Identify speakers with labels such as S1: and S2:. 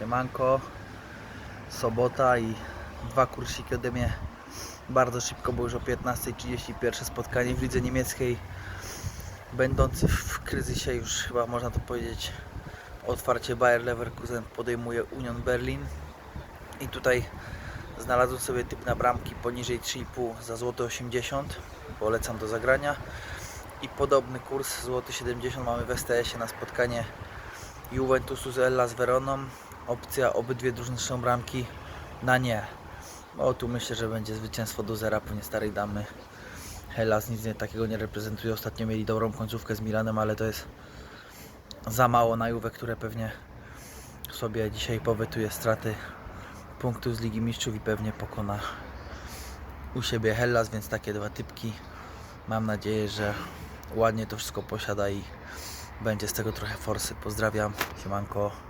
S1: Siemanko, sobota i dwa kursiki ode mnie. Bardzo szybko, bo już o 15.30 pierwsze spotkanie w lidze niemieckiej. Będący w kryzysie już chyba można to powiedzieć otwarcie Bayer Leverkusen podejmuje Union Berlin. I tutaj znalazłem sobie typ na bramki poniżej 3,5 za złote 80 polecam do zagrania. I podobny kurs złoty 70 mamy w STS-ie na spotkanie Juventusu z Ella z Veroną. Opcja obydwie drużyny strzelą bramki na nie. O tu myślę, że będzie zwycięstwo do zera po nie starej damy. Hellas nic nie, takiego nie reprezentuje. Ostatnio mieli dobrą końcówkę z Milanem, ale to jest za mało na Juve, które pewnie sobie dzisiaj powetuje straty punktów z Ligi Mistrzów i pewnie pokona u siebie Hellas, więc takie dwa typki. Mam nadzieję, że ładnie to wszystko posiada i będzie z tego trochę forsy. Pozdrawiam, siemanko.